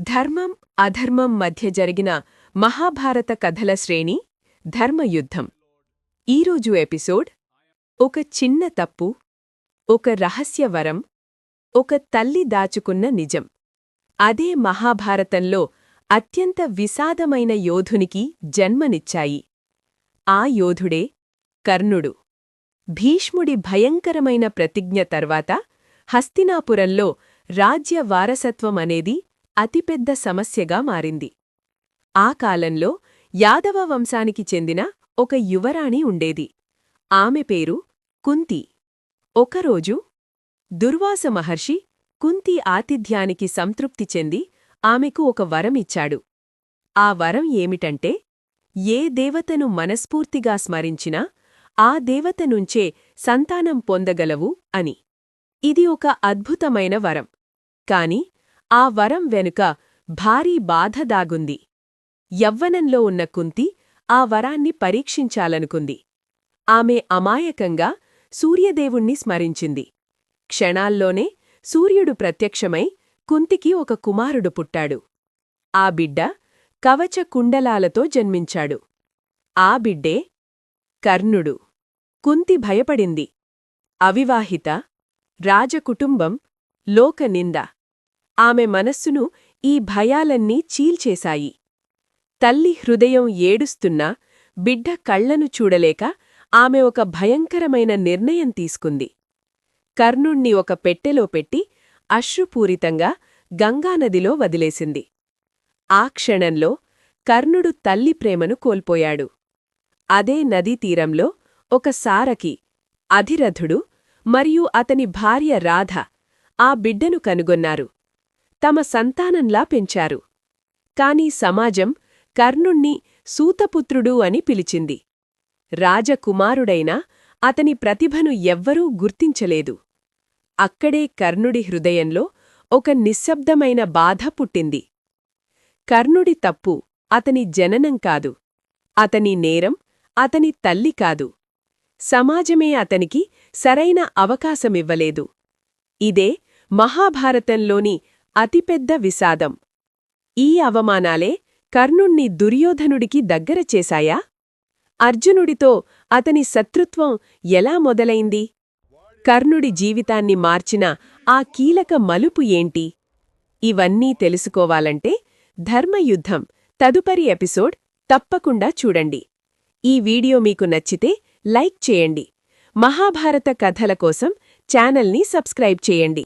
ధర్మం అధర్మం మధ్య జరిగిన మహాభారత కథల శ్రేణి ధర్మయుద్ధం. ఈరోజు ఎపిసోడ్ ఒక చిన్న తప్పు ఒక రహస్యవరం ఒక తల్లి దాచుకున్న నిజం. అదే మహాభారతంలో అత్యంత విషాదమైన యోధునికి జన్మనిచ్చాయి. ఆ యోధుడే కర్ణుడు. భీష్ముడి భయంకరమైన ప్రతిజ్ఞ తర్వాత హస్తినాపురంలో రాజ్య వారసత్వం అనేది అతిపెద్ద సమస్యగా మారింది. ఆ కాలంలో యాదవ వంశానికి చెందిన ఒక యువరాణి ఉండేది. ఆమె పేరు కుంతి. ఒకరోజు దుర్వాస మహర్షి కుంతి ఆతిథ్యానికి సంతృప్తి చెంది ఆమెకు ఒక వరం ఇచ్చాడు. ఆ వరం ఏమిటంటే ఏ దేవతను మనస్ఫూర్తిగా స్మరించినా ఆ దేవత నుంచే సంతానం పొందగలవు అని. ఇది ఒక అద్భుతమైన వరం. కాని ఆ వరం వెనుక భారీ బాధ దాగుంది. యవ్వనంలో ఉన్న కుంతి ఆ వరాన్ని పరీక్షించాలనుకుంది. ఆమె అమాయకంగా సూర్యదేవుణ్ణి స్మరించింది. క్షణాల్లోనే సూర్యుడు ప్రత్యక్షమై కుంతికి ఒక కుమారుడు పుట్టాడు. ఆ బిడ్డ కవచ కుండలాలతో జన్మించాడు. ఆ బిడ్డే కర్ణుడు. కుంతి భయపడింది. అవివాహిత రాజకుటుంబం లోకనింద. ఆమె మనస్సును ఈ భయాలన్నీ చీల్చేశాయి. తల్లి హృదయం ఏడుస్తున్నా బిడ్డ కళ్ళను చూడలేక ఆమె ఒక భయంకరమైన నిర్ణయం తీసుకుంది. కర్ణుణ్ణి ఒక పెట్టెలో పెట్టి అశ్రుపూరితంగా గంగానదిలో వదిలేసింది. ఆ క్షణంలో కర్ణుడు తల్లి ప్రేమను కోల్పోయాడు. అదే నదీ తీరంలో ఒక సారకి అధిరథుడు మరియు అతని భార్య రాధ ఆ బిడ్డను కనుగొన్నారు. తమ సంతానంలా పెంచారు. కాని సమాజం కర్ణుణ్ణి సూతపుత్రుడు అని పిలిచింది. రాజకుమారుడైనా అతని ప్రతిభను ఎవ్వరూ గుర్తించలేదు. అక్కడే కర్ణుడి హృదయంలో ఒక నిశ్శబ్దమైన బాధ పుట్టింది. కర్ణుడి తప్పు అతని జననం కాదు. అతని నేరం అతని తల్లి కాదు. సమాజమే అతనికి సరైన అవకాశమివ్వలేదు. ఇదే మహాభారతంలోని అతిపెద్ద విషాదం. ఈ అవమానాలే కర్ణుణ్ణి దుర్యోధనుడికి దగ్గర చేశాయా? అర్జునుడితో అతని శత్రుత్వం ఎలా మొదలైంది? కర్ణుడి జీవితాన్ని మార్చిన ఆ కీలక మలుపు ఏంటి? ఇవన్నీ తెలుసుకోవాలంటే ధర్మయుద్ధం తదుపరి ఎపిసోడ్ తప్పకుండా చూడండి. ఈ వీడియో మీకు నచ్చితే లైక్ చేయండి. మహాభారత కథల కోసం ఛానల్ని సబ్స్క్రైబ్ చేయండి.